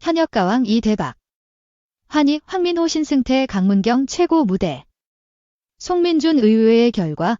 현역가왕 이대박. 환희 황민호 신승태 강문경 최고 무대. 송민준 의회의 결과.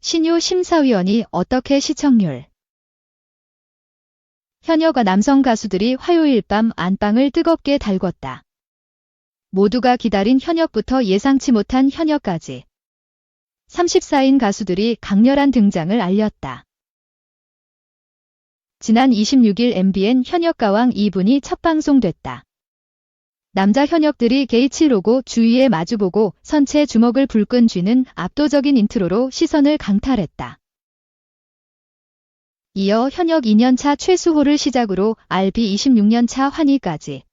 신유 심사위원이 어떻게 시청률. 현역과 남성 가수들이 화요일 밤 안방을 뜨겁게 달궜다. 모두가 기다린 현역부터 예상치 못한 현역까지. 34인 가수들이 강렬한 등장을 알렸다. 지난 26일 MBN 현역 가왕 2분이 첫 방송됐다. 남자 현역들이 게이츠 로고 주위에 마주보고 선체 주먹을 불끈 쥐는 압도적인 인트로로 시선을 강탈했다. 이어 현역 2년차 최수호를 시작으로 RB 26년차 환희까지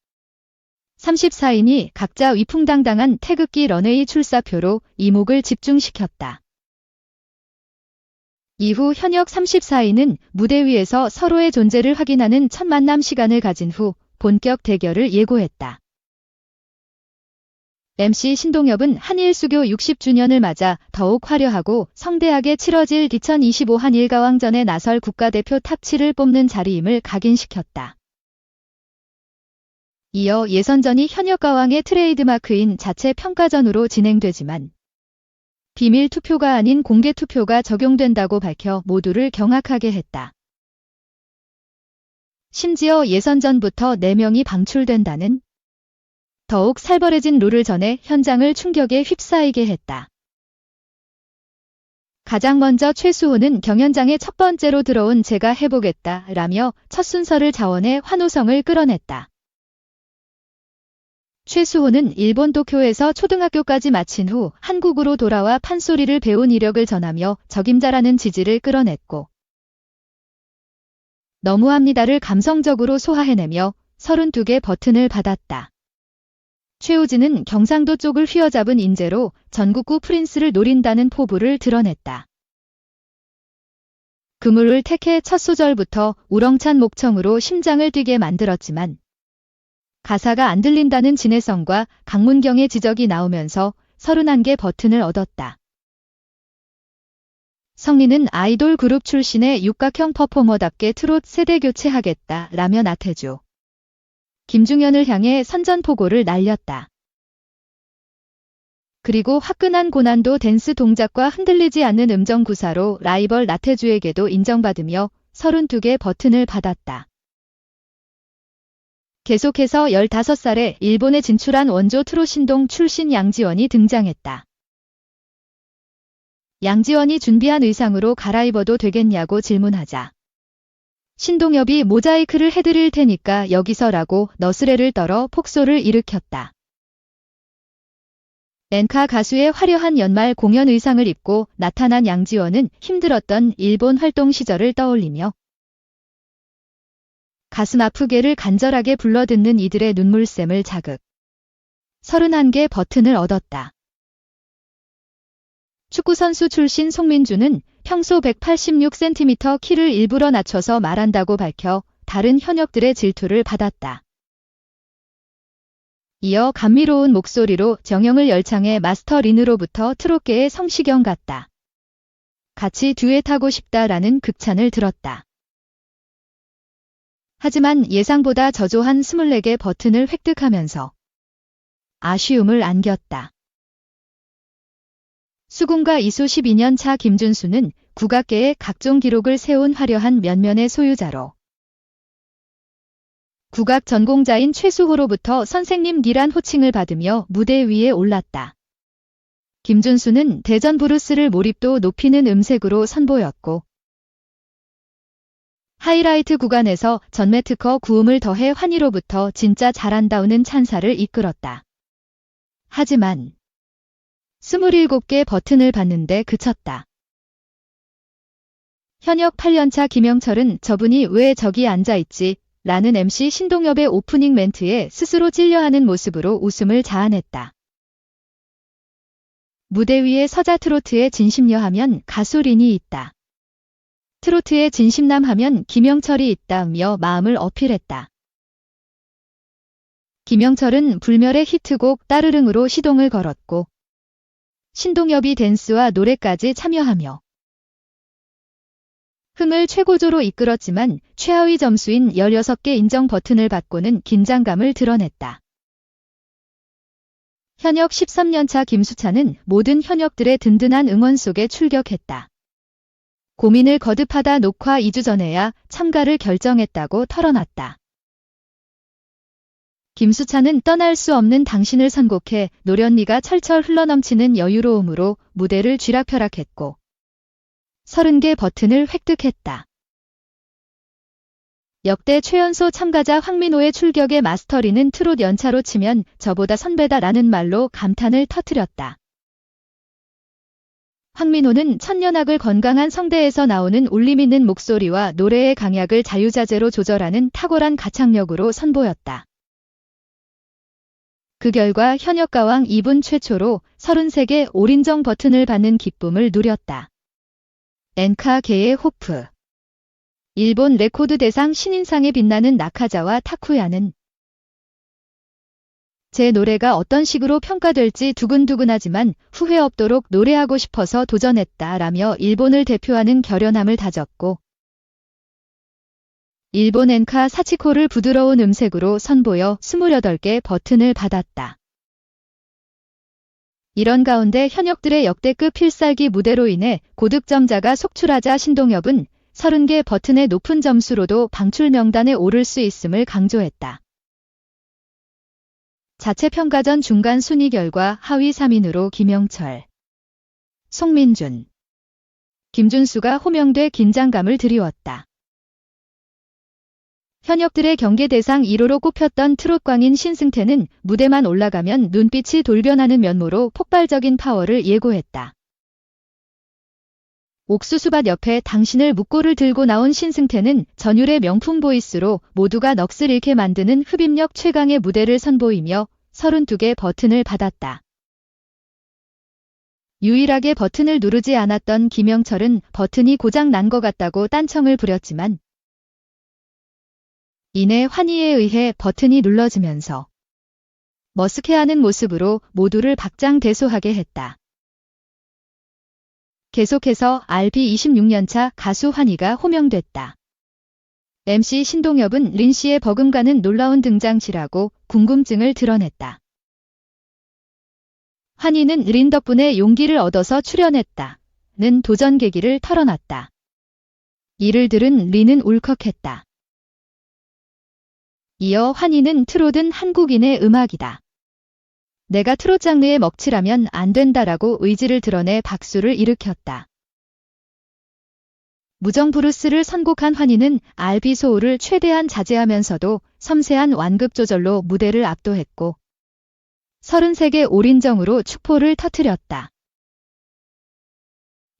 34인이 각자 위풍당당한 태극기 런웨이 출사표로 이목을 집중시켰다. 이후 현역 34인은 무대 위에서 서로의 존재를 확인하는 첫 만남 시간을 가진 후 본격 대결을 예고했다. MC 신동엽은 한일 수교 60주년을 맞아 더욱 화려하고 성대하게 치러질 2025 한일 가왕전에 나설 국가대표 탑7을 뽑는 자리임을 각인시켰다. 이어 예선전이 현역 가왕의 트레이드마크인 자체 평가전으로 진행되지만 비밀 투표가 아닌 공개 투표가 적용된다고 밝혀 모두를 경악하게 했다. 심지어 예선 전부터 4명이 방출된다는 더욱 살벌해진 룰을 전해 현장을 충격에 휩싸이게 했다. 가장 먼저 최수호는 경연장에 첫 번째로 들어온 제가 해보겠다 라며 첫 순서를 자원해 환호성을 끌어냈다. 최수호는 일본 도쿄에서 초등학교까지 마친 후 한국으로 돌아와 판소리를 배운 이력을 전하며 적임자라는 지지를 끌어냈고 너무합니다를 감성적으로 소화해내며 32개 버튼을 받았다. 최우진은 경상도 쪽을 휘어잡은 인재로 전국구 프린스를 노린다는 포부를 드러냈다. 그물을 택해 첫 소절부터 우렁찬 목청으로 심장을 뛰게 만들었지만 가사가 안 들린다는 진해성과 강문경의 지적이 나오면서 31개 버튼을 얻었다. 성리는 아이돌 그룹 출신의 육각형 퍼포머답게 트롯 세대 교체하겠다 라며 나태주. 김중현을 향해 선전포고를 날렸다. 그리고 화끈한 고난도 댄스 동작과 흔들리지 않는 음정 구사로 라이벌 나태주에게도 인정받으며 32개 버튼을 받았다. 계속해서 15살에 일본에 진출한 원조 트롯신동 출신 양지원이 등장했다. 양지원이 준비한 의상으로 갈아입어도 되겠냐고 질문하자. 신동엽이 모자이크를 해드릴 테니까 여기서라고 너스레를 떨어 폭소를 일으켰다. 엔카 가수의 화려한 연말 공연 의상을 입고 나타난 양지원은 힘들었던 일본 활동 시절을 떠올리며 가슴 아프게를 간절하게 불러듣는 이들의 눈물샘을 자극. 31개 버튼을 얻었다. 축구선수 출신 송민주는 평소 186cm 키를 일부러 낮춰서 말한다고 밝혀 다른 현역들의 질투를 받았다. 이어 감미로운 목소리로 정영을 열창해 마스터 린으로부터 트롯계의 성시경 같다. 같이 듀엣하고 싶다라는 극찬을 들었다. 하지만 예상보다 저조한 24개 버튼을 획득하면서 아쉬움을 안겼다. 수군과 이수 12년 차 김준수는 국악계의 각종 기록을 세운 화려한 면면의 소유자로 국악 전공자인 최수호로부터 선생님 니란 호칭을 받으며 무대 위에 올랐다. 김준수는 대전 브루스를 몰입도 높이는 음색으로 선보였고 하이라이트 구간에서 전매 특허 구음을 더해 환희로부터 진짜 잘한다우는 찬사를 이끌었다. 하지만 27개 버튼을 받는데 그쳤다. 현역 8년차 김영철은 저분이 왜 저기 앉아있지? 라는 MC 신동엽의 오프닝 멘트에 스스로 찔려하는 모습으로 웃음을 자아냈다. 무대 위에 서자 트로트의 진심녀 하면 가수 린이 있다. 트로트의 진심남 하면 김영철이 있다며 마음을 어필했다. 김영철은 불멸의 히트곡 따르릉으로 시동을 걸었고 신동엽이 댄스와 노래까지 참여하며 흥을 최고조로 이끌었지만 최하위 점수인 16개 인정 버튼을 받고는 긴장감을 드러냈다. 현역 13년차 김수찬은 모든 현역들의 든든한 응원 속에 출격했다. 고민을 거듭하다 녹화 2주 전에야 참가를 결정했다고 털어놨다. 김수찬은 떠날 수 없는 당신을 선곡해 노련미가 철철 흘러넘치는 여유로움으로 무대를 쥐락펴락했고 30개 버튼을 획득했다. 역대 최연소 참가자 황민호의 출격에 마스터리는 트롯 연차로 치면 저보다 선배다라는 말로 감탄을 터뜨렸다. 황민호는 천년악을 건강한 성대에서 나오는 울림 있는 목소리와 노래의 강약을 자유자재로 조절하는 탁월한 가창력으로 선보였다. 그 결과 현역 가왕 2분 최초로 33개 올인정 버튼을 받는 기쁨을 누렸다. 엔카계의 호프 일본 레코드 대상 신인상에 빛나는 나카자와 타쿠야는 제 노래가 어떤 식으로 평가될지 두근두근하지만 후회 없도록 노래하고 싶어서 도전했다 라며 일본을 대표하는 결연함을 다졌고 일본 엔카 사치코를 부드러운 음색으로 선보여 28개 버튼을 받았다. 이런 가운데 현역들의 역대급 필살기 무대로 인해 고득점자가 속출하자 신동엽은 30개 버튼의 높은 점수로도 방출 명단에 오를 수 있음을 강조했다. 자체 평가전 중간 순위 결과 하위 3인으로 김영철, 송민준, 김준수가 호명돼 긴장감을 드리웠다. 현역들의 경계 대상 1호로 꼽혔던 트롯광인 신승태는 무대만 올라가면 눈빛이 돌변하는 면모로 폭발적인 파워를 예고했다. 옥수수밭 옆에 당신을 묵고를 들고 나온 신승태는 전율의 명품 보이스로 모두가 넋을 잃게 만드는 흡입력 최강의 무대를 선보이며 32개 버튼을 받았다. 유일하게 버튼을 누르지 않았던 김영철은 버튼이 고장 난 것 같다고 딴청을 부렸지만 이내 환희에 의해 버튼이 눌러지면서 머쓱해하는 모습으로 모두를 박장대소하게 했다. 계속해서 RB26년차 가수 환희가 호명됐다. MC 신동엽은 린 씨의 버금가는 놀라운 등장시라고 궁금증을 드러냈다. 환희는 린 덕분에 용기를 얻어서 출연했다. 는 도전 계기를 털어놨다. 이를 들은 린은 울컥했다. 이어 환희는 트롯은 한국인의 음악이다. 내가 트롯 장르에 먹칠하면 안 된다라고 의지를 드러내 박수를 일으켰다. 무정 브루스를 선곡한 환희는 알비 소울을 최대한 자제하면서도 섬세한 완급 조절로 무대를 압도했고 33개 올인정으로 축포를 터뜨렸다.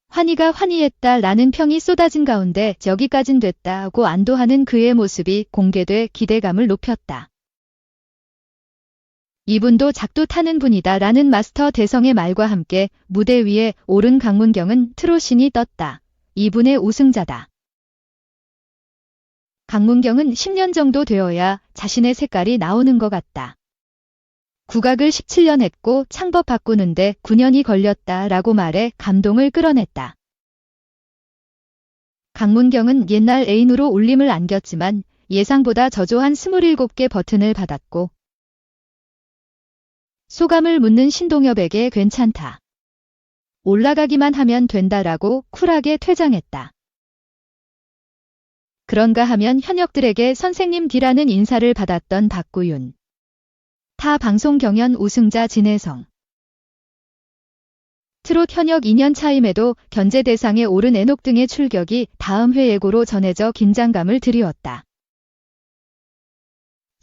환희가 환희했다 라는 평이 쏟아진 가운데 여기까진 됐다고 안도하는 그의 모습이 공개돼 기대감을 높였다. 이분도 작두 타는 분이다 라는 마스터 대성의 말과 함께 무대 위에 오른 강문경은 트로신이 떴다. 이분의 우승자다. 강문경은 10년 정도 되어야 자신의 색깔이 나오는 것 같다. 국악을 17년 했고 창법 바꾸는데 9년이 걸렸다 라고 말해 감동을 끌어냈다. 강문경은 옛날 애인으로 울림을 안겼지만 예상보다 저조한 27개 버튼을 받았고 소감을 묻는 신동엽에게 괜찮다. 올라가기만 하면 된다라고 쿨하게 퇴장했다. 그런가 하면 현역들에게 선생님 디라는 인사를 받았던 박구윤. 타 방송 경연 우승자 진혜성. 트롯 현역 2년 차임에도 견제 대상에 오른 애녹 등의 출격이 다음 회 예고로 전해져 긴장감을 드리웠다.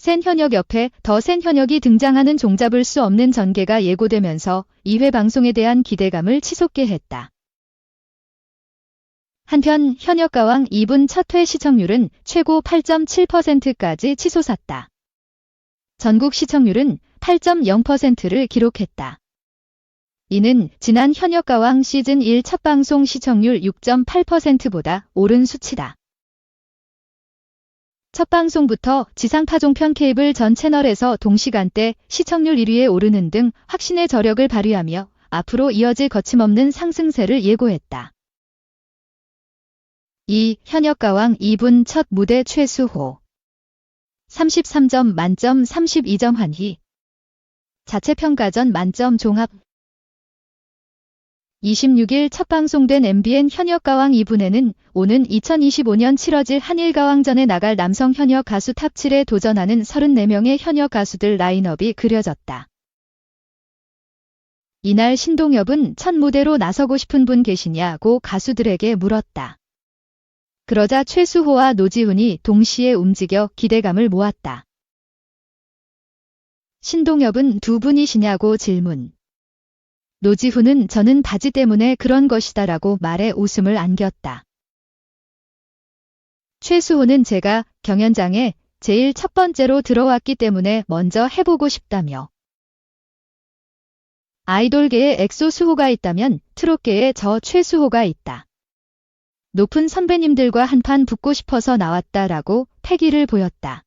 센 현역 옆에 더 센 현역이 등장하는 종잡을 수 없는 전개가 예고되면서 2회 방송에 대한 기대감을 치솟게 했다. 한편 현역 가왕 2분 첫 회 시청률은 최고 8.7%까지 치솟았다. 전국 시청률은 8.0%를 기록했다. 이는 지난 현역 가왕 시즌 1 첫 방송 시청률 6.8%보다 오른 수치다. 첫 방송부터 지상 파종편 케이블 전 채널에서 동시간대 시청률 1위에 오르는 등 확신의 저력을 발휘하며 앞으로 이어질 거침없는 상승세를 예고했다. 2. 현역 가왕 2분 첫 무대 최수호 33점 만점 32점 환희 자체 평가전 만점 종합 26일 첫 방송된 MBN 현역 가왕 2분에는 오는 2025년 치러질 한일 가왕전에 나갈 남성 현역 가수 탑 7에 도전하는 34명의 현역 가수들 라인업이 그려졌다. 이날 신동엽은 첫 무대로 나서고 싶은 분 계시냐고 가수들에게 물었다. 그러자 최수호와 노지훈이 동시에 움직여 기대감을 모았다. 신동엽은 두 분이시냐고 질문. 노지훈은 저는 바지 때문에 그런 것이다 라고 말해 웃음을 안겼다. 최수호는 제가 경연장에 제일 첫 번째로 들어왔기 때문에 먼저 해보고 싶다며. 아이돌계에 엑소 수호가 있다면 트롯계에 저 최수호가 있다. 높은 선배님들과 한판 붙고 싶어서 나왔다라고 패기를 보였다.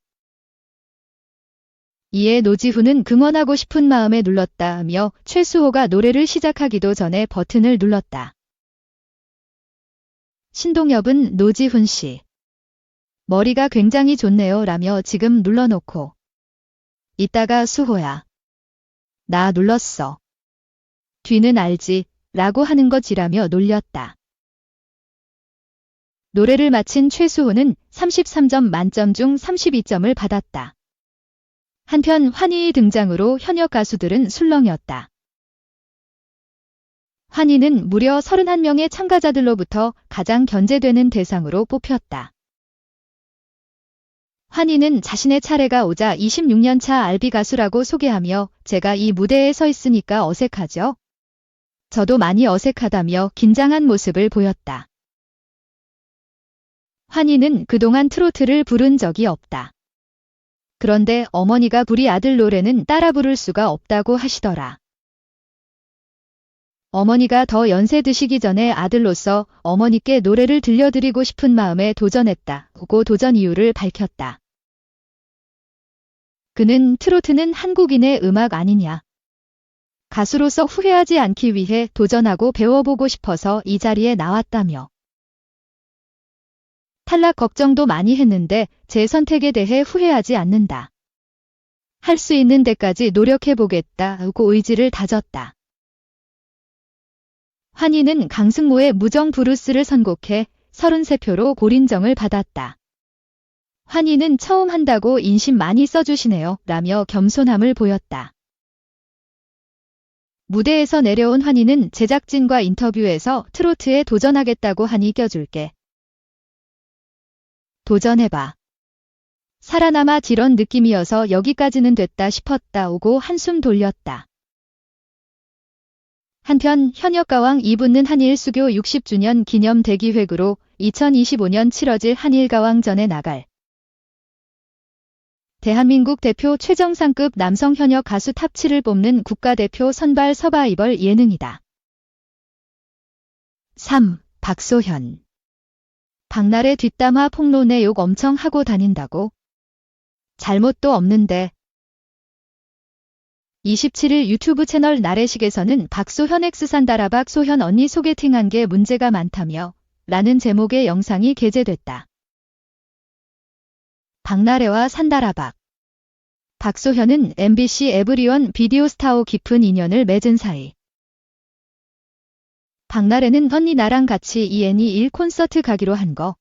이에 노지훈은 긍언하고 싶은 마음에 눌렀다며 최수호가 노래를 시작하기도 전에 버튼을 눌렀다. 신동엽은 노지훈 씨. 머리가 굉장히 좋네요 라며 지금 눌러놓고. 이따가 수호야. 나 눌렀어. 뒤는 알지 라고 하는 것이라며 놀렸다. 노래를 마친 최수호는 33점 만점 중 32점을 받았다. 한편 환희의 등장으로 현역 가수들은 술렁이었다. 환희는 무려 31명의 참가자들로부터 가장 견제되는 대상으로 뽑혔다. 환희는 자신의 차례가 오자 26년차 알비 가수라고 소개하며 제가 이 무대에 서 있으니까 어색하죠? 저도 많이 어색하다며 긴장한 모습을 보였다. 환희는 그동안 트로트를 부른 적이 없다. 그런데 어머니가 부리 아들 노래는 따라 부를 수가 없다고 하시더라. 어머니가 더 연세 드시기 전에 아들로서 어머니께 노래를 들려드리고 싶은 마음에 도전했다 고 도전 이유를 밝혔다. 그는 트로트는 한국인의 음악 아니냐. 가수로서 후회하지 않기 위해 도전하고 배워보고 싶어서 이 자리에 나왔다며. 탈락 걱정도 많이 했는데 제 선택에 대해 후회하지 않는다. 할 수 있는 데까지 노력해보겠다고 의지를 다졌다. 환희는 강승모의 무정 브루스를 선곡해 33표로 고린정을 받았다. 환희는 처음 한다고 인심 많이 써주시네요 라며 겸손함을 보였다. 무대에서 내려온 환희는 제작진과 인터뷰에서 트로트에 도전하겠다고 하니 껴줄게. 도전해봐. 살아남아 지런 느낌이어서 여기까지는 됐다 싶었다 오고 한숨 돌렸다. 한편 현역가왕 이붙는 한일 수교 60주년 기념 대기획으로 2025년 치러질 한일가왕전에 나갈 대한민국 대표 최정상급 남성 현역 가수 탑7을 뽑는 국가대표 선발 서바이벌 예능이다. 3. 박소현 박날의 뒷담화 폭로내 욕 엄청 하고 다닌다고? 잘못도 없는데. 27일 유튜브 채널 나래식에서는 박소현 엑스 산다라 박 소현 언니 소개팅한 게 문제가 많다며 라는 제목의 영상이 게재됐다. 박나래와 산다라박 박소현은 MBC 에브리원 비디오 스타오 깊은 인연을 맺은 사이. 박나래는 언니 나랑 같이 ENE 1 콘서트 가기로 한 거.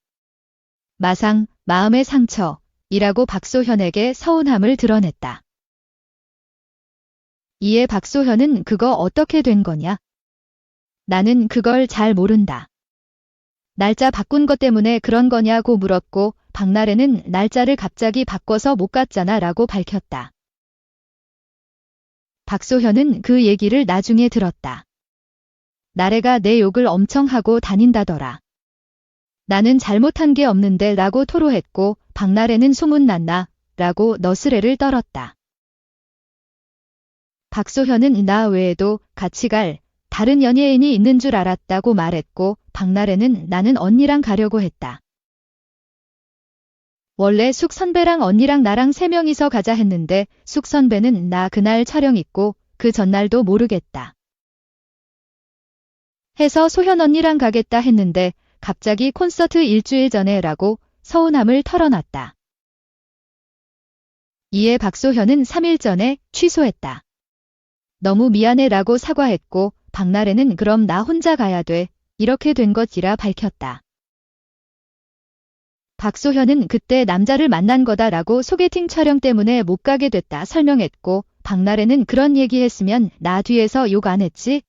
마상, 마음의 상처, 이라고 박소현에게 서운함을 드러냈다. 이에 박소현은 그거 어떻게 된 거냐? 나는 그걸 잘 모른다. 날짜 바꾼 것 때문에 그런 거냐고 물었고 박나래는 날짜를 갑자기 바꿔서 못 갔잖아 라고 밝혔다. 박소현은 그 얘기를 나중에 들었다. 나래가 내 욕을 엄청 하고 다닌다더라. 나는 잘못한 게 없는데 라고 토로했고 박나래는 소문났나 라고 너스레를 떨었다. 박소현은 나 외에도 같이 갈 다른 연예인이 있는 줄 알았다고 말했고 박나래는 나는 언니랑 가려고 했다. 원래 숙 선배랑 언니랑 나랑 세 명이서 가자 했는데 숙 선배는 나 그날 촬영 있고 그 전날도 모르겠다. 해서 소현 언니랑 가겠다 했는데 갑자기 콘서트 일주일 전에 라고 서운함을 털어놨다. 이에 박소현은 3일 전에 취소했다. 너무 미안해 라고 사과했고 박나래는 그럼 나 혼자 가야 돼. 이렇게 된 것이라 밝혔다. 박소현은 그때 남자를 만난 거다라고 소개팅 촬영 때문에 못 가게 됐다 설명했고 박나래는 그런 얘기했으면 나 뒤에서 욕 안 했지?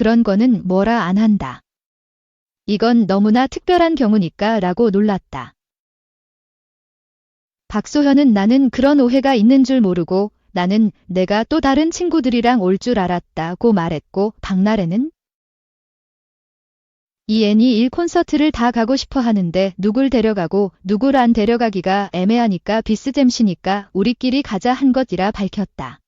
그런 거는 뭐라 안 한다. 이건 너무나 특별한 경우니까 라고 놀랐다. 박소현은 나는 그런 오해가 있는 줄 모르고 나는 내가 또 다른 친구들이랑 올 줄 알았다고 말했고 박나래는 이 애니 1 콘서트를 다 가고 싶어 하는데 누굴 데려가고 누굴 안 데려가기가 애매하니까 비스잼시니까 우리끼리 가자 한 것이라 밝혔다.